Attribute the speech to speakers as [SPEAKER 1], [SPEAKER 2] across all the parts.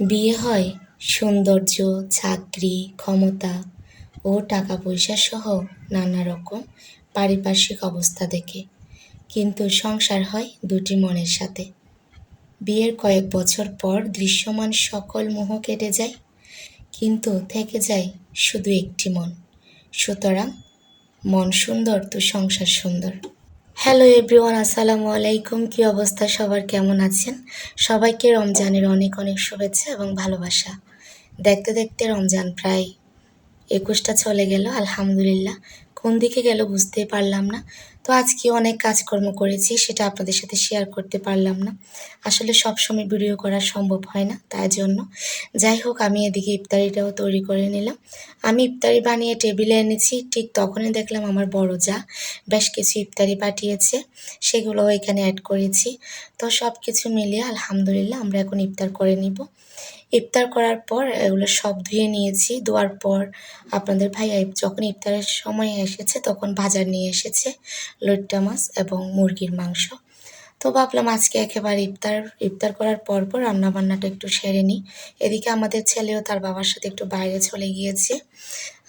[SPEAKER 1] বিয়ে হয়, সৌন্দর্য, চাকরি, ক্ষমতা ও টাকা পয়সা সহ নানা রকম পারিপার্শ্বিক অবস্থা দেখে। কিন্তু সংসার হয় দুটি মনের সাথে। বিয়ের কয়েক বছর পর দৃশ্যমান সকল মোহ কেটে যায়, কিন্তু থেকে যায় শুধু একটি মন। সুতরাং মন সুন্দর তো সংসার সুন্দর। হ্যালো এভরিওয়ান আসসালামু আলাইকুম। কী অবস্থা? সবার কেমন আছেন? সবাইকে রমজানের অনেক অনেক শুভেচ্ছা এবং ভালোবাসা। দেখতে দেখতে রমজান প্রায় একুশটা চলে গেল, আলহামদুলিল্লাহ। কোন দিকে গেল বুঝতেই পারলাম না। তো আজকে অনেক কাজকর্ম করেছি, সেটা আপনাদের সাথে শেয়ার করতে পারলাম না। আসলে সব সময় ভিডিও করা সম্ভব হয় না, তাই জন্য। যাই হোক, আমি এদিকে ইফতারিটাও তৈরি করে নিলাম। আমি ইফতারি বানিয়ে টেবিলে এনেছি, ঠিক তখনই দেখলাম আমার বড় যা বেশ কিছু ইফতারি পাঠিয়েছে সেগুলো এখানে অ্যাড করেছি। তো সব কিছু মিলিয়ে আলহামদুলিল্লাহ আমরা এখন ইফতার করে নিব। ইফতার করার পর, এগুলো সব ধুয়ে নিয়েছি। ধোয়ার পর আপনাদের ভাই যখন ইফতারের সময় এসেছে, তখন বাজার নিয়ে এসেছে লইট্টা মাছ এবং মুরগির মাংস। তো ভাবলাম আজকে একেবারে ইফতার ইফতার করার পর পর রান্নাবান্নাটা একটু সেরে নিই। এদিকে আমাদের ছেলেও তার বাবার সাথে একটু বাইরে চলে গিয়েছে।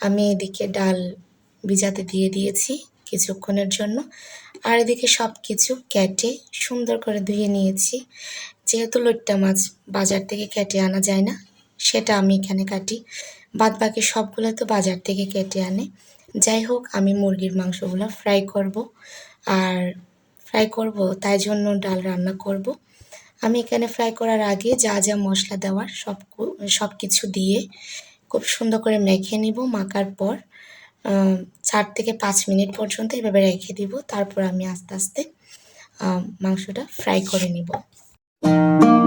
[SPEAKER 1] আমি এদিকে ডাল ভিজাতে দিয়ে দিয়েছি কিছুক্ষণের জন্য। আর এদিকে সব কিছু কেটে সুন্দর করে ধুয়ে নিয়েছি। যেহেতু লইট্টা মাছ বাজার থেকে কেটে আনা যায় না, সেটা আমি এখানে কাটি। বাদ বাকি সবগুলো তো বাজার থেকে কেটে আনে। যাই হোক, আমি মুরগির মাংসগুলো ফ্রাই করব। আর ফ্রাই করব, তাই জন্য ডাল রান্না করব। আমি এখানে ফ্রাই করার আগে যা যা মশলা দেওয়ার সব সব কিছু দিয়ে খুব সুন্দর করে মেখে নিব, মাখার পর চার থেকে পাঁচ মিনিট পর্যন্ত এভাবে রেখে দিব। তারপর আমি আস্তে আস্তে মাংসটা ফ্রাই করে নিব। আমি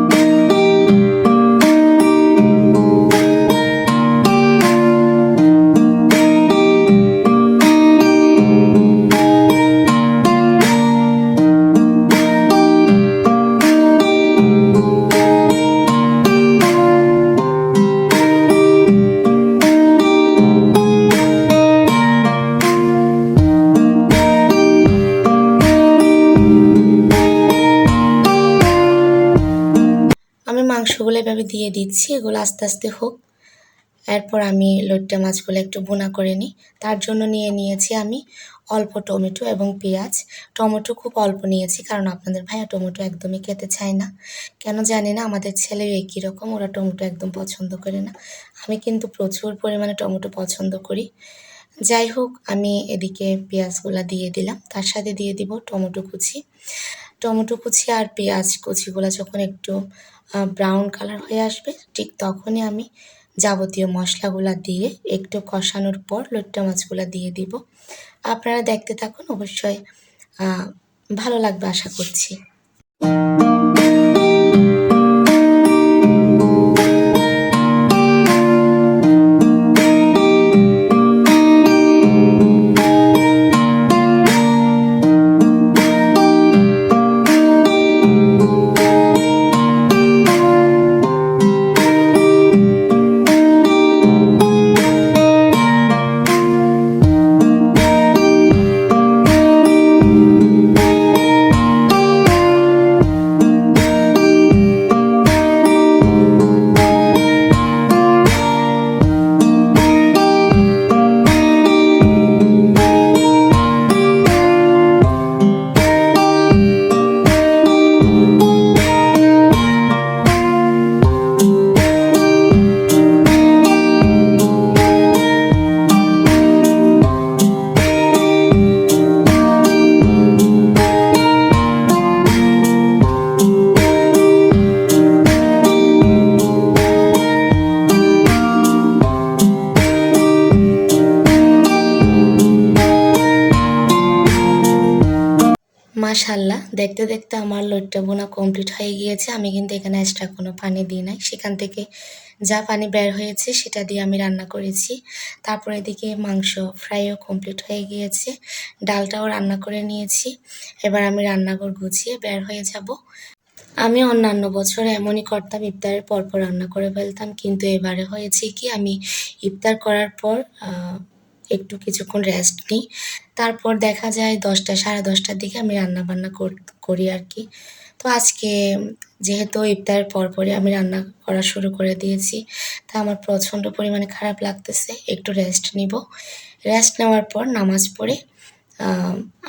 [SPEAKER 1] মাংসগুলো এভাবে দিয়ে দিচ্ছি, এগুলো আস্তে আস্তে হোক। এরপর আমি লইট্টা মাছগুলো একটু বোনা করে নিই। তার জন্য নিয়ে নিয়েছি আমি অল্প টমেটো এবং পেঁয়াজ। টমেটো খুব অল্প নিয়েছি কারণ আপনাদের ভাইয়া টমেটো একদমই খেতে চায় না। কেন জানি না, আমাদের ছেলেও একই রকম, ওরা টমেটো একদম পছন্দ করে না। আমি কিন্তু প্রচুর পরিমাণে টমেটো পছন্দ করি। যাই হোক, আমি এদিকে পেঁয়াজগুলো দিয়ে দিলাম। তার সাথে দিয়ে দিব টমেটো কুচি। টমেটো কুচি আর পেঁয়াজ কুচিগুলো যখন একটু ব্রাউন কালার হয়ে আসবে, ঠিক তখনই আমি যাবতীয় মশলাগুলো দিয়ে একটু কষানোর পর লোট্টা মাছগুলো দিয়ে দিব। আপনারা দেখতে থাকুন, অবশ্যই ভালো লাগবে আশা করছি। মাশাল্লাহ, দেখতে দেখতে আমার লোটটা বোনা কমপ্লিট হয়ে গিয়েছে। আমি কিন্তু এখানে এক্সট্রা কোনো পানি দিই নাই। সেখান থেকে যা পানি বের হয়েছে সেটা দিয়ে আমি রান্না করেছি। তারপর এদিকে মাংস ফ্রাইও কমপ্লিট হয়ে গিয়েছে। ডালটাও রান্না করে নিয়েছি। এবার আমি রান্নাঘর গুছিয়ে বের হয়ে যাব। আমি অন্যান্য বছর এমনই করতাম, ইফতারের পরপর রান্না করে ফেলতাম। কিন্তু এবারে হয়েছে কি, আমি ইফতার করার পর একটু কিছুক্ষণ রেস্ট নিই। তারপর দেখা যায় দশটা, সাড়ে দশটার দিকে আমি রান্না বান্না করি আর কি। তো আজকে যেহেতু ইফতারের পরপরই আমি রান্না করা শুরু করে দিয়েছি, তা আমার প্রচণ্ড পরিমাণে খারাপ লাগতেছে, একটু রেস্ট নিব। রেস্ট নেওয়ার পর নামাজ পড়ে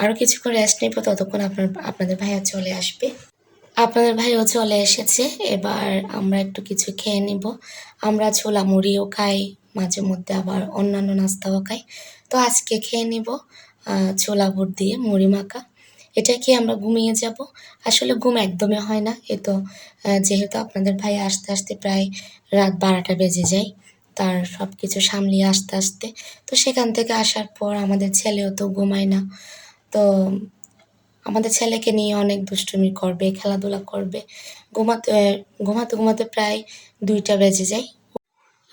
[SPEAKER 1] আরও কিছুক্ষণ রেস্ট নিব, ততক্ষণ আপনার, আপনাদের ভাইয়া চলে আসবে। আপনাদের ভাইও চলে এসেছে, এবার আমরা একটু কিছু খেয়ে নিব। আমরা ছোলা মুড়িও খাই। মাঝে মধ্যে আবার অন্যান্য নাস্তাও খাই। তো আজকে খেয়ে নিব ছোলা বুট দিয়ে মুড়ি মাখা। এটা কি আমরা ঘুমিয়ে যাব। আসলে ঘুম একদমই হয় না। এ তো যেহেতু আপনাদের ভাই আসতে আসতে প্রায় রাত বারোটা বেজে যায়, তার সব কিছু সামলিয়ে আসতে আসতে। তো সেখান থেকে আসার পর আমাদের ছেলেও তো ঘুমায় না। তো আমাদের ছেলেকে নিয়ে অনেক দুষ্টুমি করবে, খেলাধুলা করবে। ঘুমাতে ঘুমাতে ঘুমাতে প্রায় দুইটা বেজে যায়।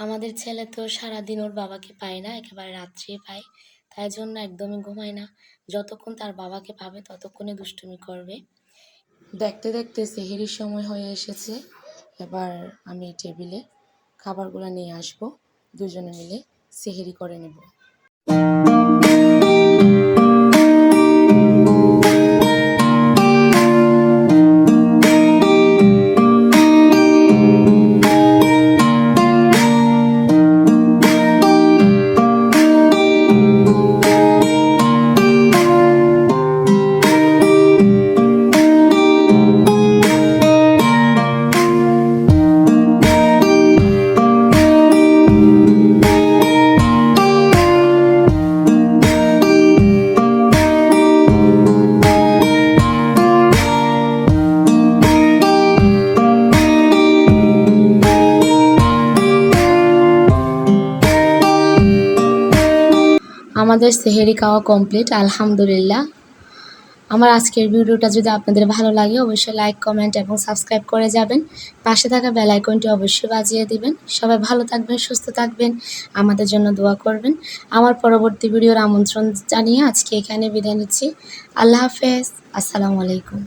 [SPEAKER 1] আমাদের ছেলে তো সারাদিন ওর বাবাকে পায় না, একেবারে রাত্রে পায়। তাই জন্য একদমই ঘুমায় না। যতক্ষণ তার বাবাকে পাবে ততক্ষণে দুষ্টুমি করবে। দেখতে দেখতে সেহেরির সময় হয়ে এসেছে। এবার আমি টেবিলে খাবারগুলো নিয়ে আসব। দুজনে মিলে সেহেরি করে নেব। আমাদের সেহেরি খাওয়া কমপ্লিট আলহামদুলিল্লাহ। আমার আজকের ভিডিওটা যদি আপনাদের ভালো লাগে, অবশ্যই লাইক কমেন্ট এবং সাবস্ক্রাইব করে যাবেন। পাশে থাকা বেল আইকনটি অবশ্যই বাজিয়ে দিবেন। সবাই ভালো থাকবেন, সুস্থ থাকবেন, আমাদের জন্য দোয়া করবেন। আমার পরবর্তী ভিডিওর আমন্ত্রণ জানিয়ে আজকে এখানে বিদায় নিচ্ছি। আল্লাহ হাফেজ, আসসালামু আলাইকুম।